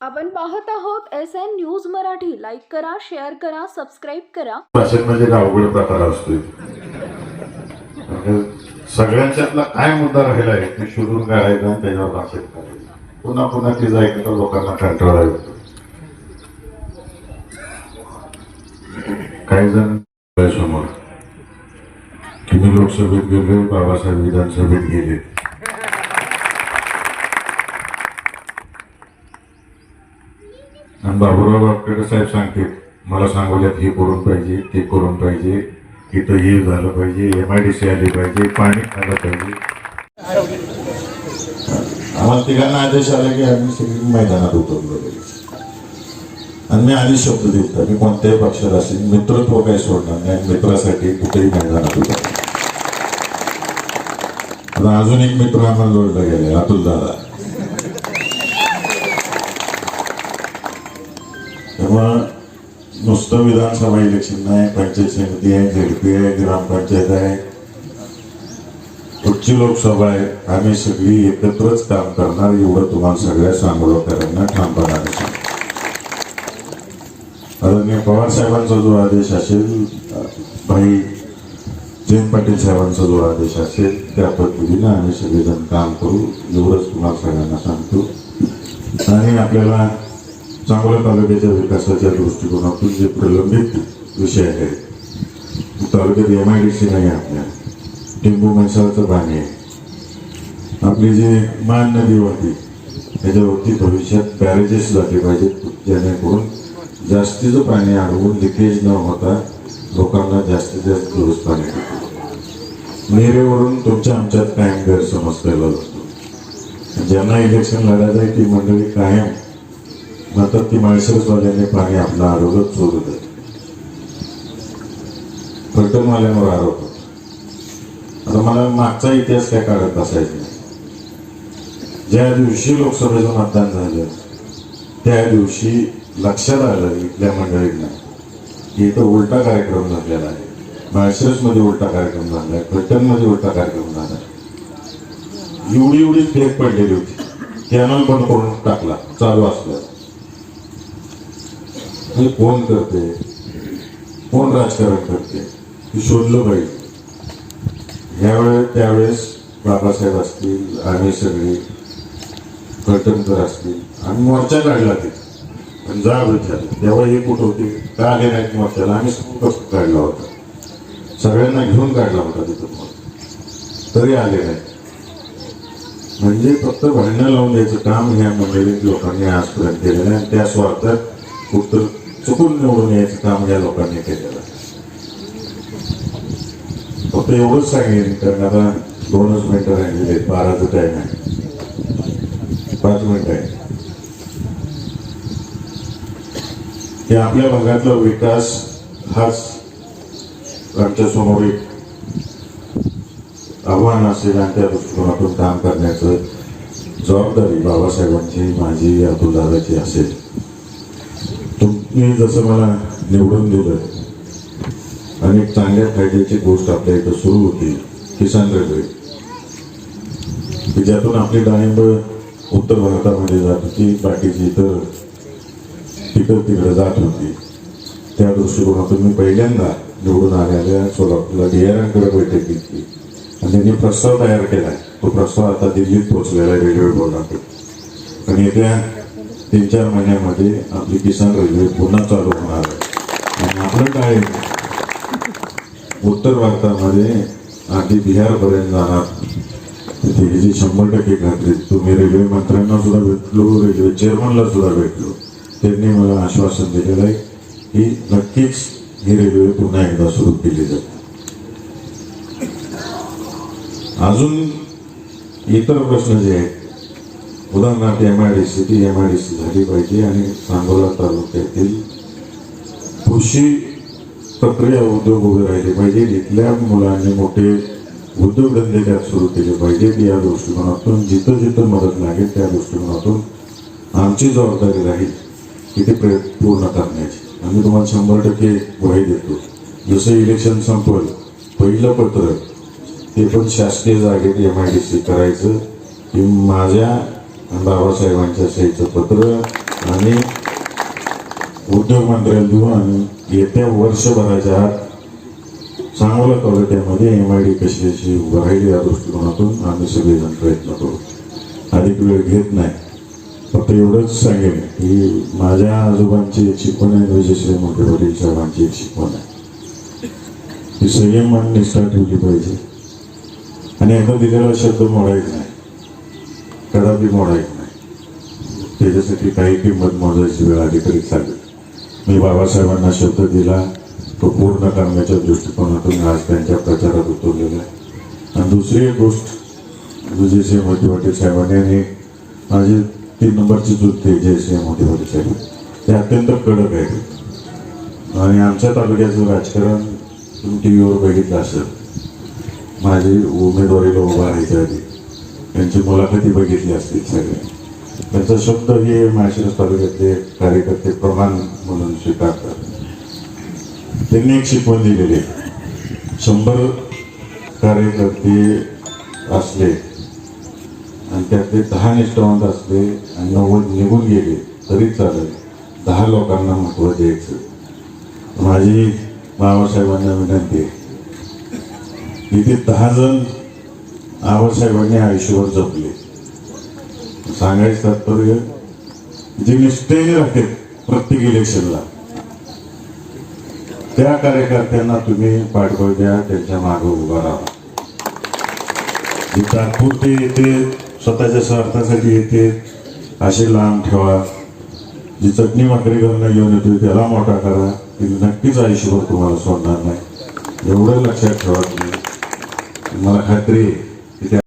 आपण पाहत आहोत S N news Marathi. Like करा शेअर करा सबस्क्राईब करा. भाषेत म्हणजे अवघड प्रकार असतोय म्हणजे सगळ्यांच्यातला काय मुद्दा राहिला आहे ते शोधून काढायचा आणि त्याच्यावर भाषेत काढायचं पुन्हा पुन्हा ते जायचं लोकांना कंटाळा येतो काही जण समोर. की मी लोकसभेत गेलो बाबासाहेब विधानसभेत गेले. आणि बाबूराव बापकडे साहेब सांगतील मला सांगोल्यात हे करून पाहिजे ते करून पाहिजे इथं हे झालं पाहिजे एम आय डी सी आली पाहिजे पाणी आलं पाहिजे. आम्हाला तिघांना आदेश आला की आम्ही सगळी मैदानात उतरलो. आणि मी आधी शब्द देतो मी कोणत्याही पक्षात असेल मित्रत्व काही सोडणार नाही मित्रासाठी कुठेही मैदानात उतरलो आता अजून एक मित्र आम्हाला जोडला गेले अतुल दादा. किंवा नुसतं विधानसभा इलेक्शन नाही पंचायत समिती आहे झेडपी आहे ग्रामपंचायत आहे पुढची लोकसभा आहे आम्ही सगळी एकत्रच काम करणार एवढं तुम्हाला सगळ्या सांगोळकरांना ठामपणाने आदरणीय पवार साहेबांचा जो आदेश असेल भाई जयंत पाटील साहेबांचा जो आदेश असेल त्या पद्धतीने आम्ही सगळेजण काम करू एवढंच तुम्हाला सगळ्यांना सांगतो आणि आपल्याला चांगल्या तालुक्याच्या विकासाच्या दृष्टिकोनातून जे प्रलंबित विषय आहेत तालुक्यात एम आय डी सी नाही आपल्या. टिंबू म्हैसाळचं पाणी आहे. आपली जी मान नदी होती त्याच्यावरती भविष्यात बॅरेजेस झाले पाहिजेत जेणेकरून जास्तीचं पाणी अडवून लिकेज न होता लोकांना जास्तीत जास्त दिवस पाणी भेटेल नेरेवरून तुमच्या आमच्यात कायम गैरसमज केला जातो. ज्यांना इलेक्शन लढायचं आहे ती मंडळी कायम नंतर ती माळशिरसवाल्याने पाणी आपला अडवलं चोरू देत फलटणवाल्यांवर आरोप आता मला मागचा इतिहास काय काढत बसायचा ज्या दिवशी लोकसभेचं मतदान झालं त्या दिवशी लक्षात आलं इथल्या मंडळींना की इथं उलटा कार्यक्रम झालेला आहे. माळशिरसमध्ये उलटा कार्यक्रम झाला आहे फलटणमध्ये उलटा कार्यक्रम झाला आहे. एवढी एवढी फेक पडलेली होती. कॅनल बंद करून टाकला चालू असलं. हे कोण करते. कोण राजकारण करते. हे शोधलं पाहिजे ह्यावेळेस त्यावेळेस बाबासाहेब असतील आम्ही सगळे कटणकर असतील आम्ही मोर्चा काढला ते. पण जा विचारलं तेव्हा हे कुठं होते? का आले नाही मोर्चाला? आम्ही कसं काढला होता. सगळ्यांना घेऊन काढला होता तिथं तरी आले नाही म्हणजे फक्त भांडणं लावून द्यायचं काम ह्या मंडळीत लोकांनी आजपर्यंत केलेलं आहे. आणि त्या स्वार्थात कुठं चुकून निवडून यायचं काम या लोकांनी केलेलं फक्त एवढंच सांगेन कारण आता दोनच मिनिटं राहिलेले आहेत बाराचं टाईम आहे. पाच मिनिट आहे. हे आपल्या भागातला विकास हाच आमच्यासमोर एक आव्हान असेल आणि त्या दृष्टिकोनातून काम करण्याचं जबाबदारी बाबासाहेबांची माझी अतुलदादाची असेल. मी जसं मला निवडून दिलं आणि चांगल्या फायद्याची गोष्ट आपल्या इथं सुरू होती किसान रेल्वे. की ज्यातून आपली डाळिंब उत्तर भारतामध्ये जात होती बाकीची इतर तिकडं तिकडं जात होती. त्या दृष्टिकोनातून मी पहिल्यांदा निवडून आलेल्या सोलापूरला डिआरांकडे बैठक घेतली. आणि त्यांनी प्रस्ताव तयार केला. तो प्रस्ताव आता दिल्लीत पोहोचलेला आहे रेल्वे बोर्डाकडे. आणि येत्या तीन चार महिन्यामध्ये आपली किसान रेल्वे पुन्हा चालू होणार आहे. आणि आपलं काय उत्तर भारतामध्ये आधी बिहारपर्यंत जाणार. तिथे जी शंभर टक्के खात्री तुम्ही रेल्वे मंत्र्यांना सुद्धा भेटलो रेल्वे चेअरमनला सुद्धा भेटलो. त्यांनी मला आश्वासन दिलेलं आहे की नक्कीच ही रेल्वे पुन्हा एकदा सुरू केली जाते अजून इतर प्रश्न जे आहेत उदाहरणार्थ एम आय डी सी ती एम आय डी सी झाली पाहिजे आणि सांगोला तालुक्यातील कृषी प्रक्रिया उद्योग उभे राहिले पाहिजे. इथल्या मुलांनी मोठे उद्योगधंदे त्यात सुरू केले पाहिजेत या दृष्टिकोनातून जिथं जिथं मदत लागेल त्या दृष्टिकोनातून आमची जबाबदारी राहील की ते प्रयत्न पूर्ण करण्याची. आम्ही तुम्हाला शंभर टक्के ग्वाही देतो. जसं इलेक्शन संपल पहिलं पत्र ते पण शासकीय जागेत एम आय डी सी करायचं. की माझ्या बाबासाहेबांच्या सहीचं पत्र आणि उद्योग मंत्र्याला आणि येत्या वर्षभराच्या आत चांगल्या क्वालिटीमध्ये एम आय डी कशी अशी उभं राहील या दृष्टिकोनातून आम्ही सगळेजण प्रयत्न करू. अधिक वेळ घेत नाही. फक्त एवढंच सांगेन की माझ्या आजोबांची एक शिकवण आहे विजयश्री मोठे वडील साहेबांची एक शिकवण आहे. ती संयम आणि निष्ठा ठेवली पाहिजे. आणि एकदा दिलेला शब्द मोडायचा नाही. कदापि मोडायचा नाही. त्याच्यासाठी काही किंमत मोजायची वेळ आली तरी चालेल. मी बाबासाहेबांना शब्द दिला तो पूर्ण करण्याच्या दृष्टिकोनातून आज त्यांच्या प्रचारात उतरलेला आहे. आणि दुसरी एक गोष्ट विजयसिंह मोठेवाटे साहेबांनी आणि माझी तीन नंबरची चुलते जयसिंह मोठेवाटे साहेब ते अत्यंत कडक आहेत. आणि आमच्या तालुक्याचं राजकारण तुम्ही टी व्हीवर बघितलं असेल. माझी उमेदवारीला उभा राहायच्या आधी त्यांची मुलाखती बघितली असतील सगळ्या त्यांचा शब्द हे माळशिरस तालुक्यातले कार्यकर्ते प्रमाण म्हणून स्वीकारतात. त्यांनी एक शिकवण दिलेली आहे. शंभर कार्यकर्ते असले आणि त्यातले दहा निष्ठावंत असले आणि नव्वद निघून गेले तरी चालेल. दहा लोकांना महत्त्व द्यायचं. माझी बाबासाहेबांना विनंती आहे. इथे दहा जण आबासाहेबांनी आयुष्यभर जपले. सांगायचं तात्पर्य जे निष्ठेने राहते प्रत्येक इलेक्शनला त्या कार्यकर्त्यांना तुम्ही पाठबळ द्या त्यांच्या मागे उभा राहा. जे तात्पुरते येते स्वतःच्या स्वार्थासाठी येते असे लांब ठेवा. जी चटणी भाकरी करणं घेऊन येते त्याला मोठा करा. ती नक्कीच आयुष्यभर तुम्हाला सोडणार नाही. एवढं लक्षात ठेवा तुम्ही. मला खात्री yeah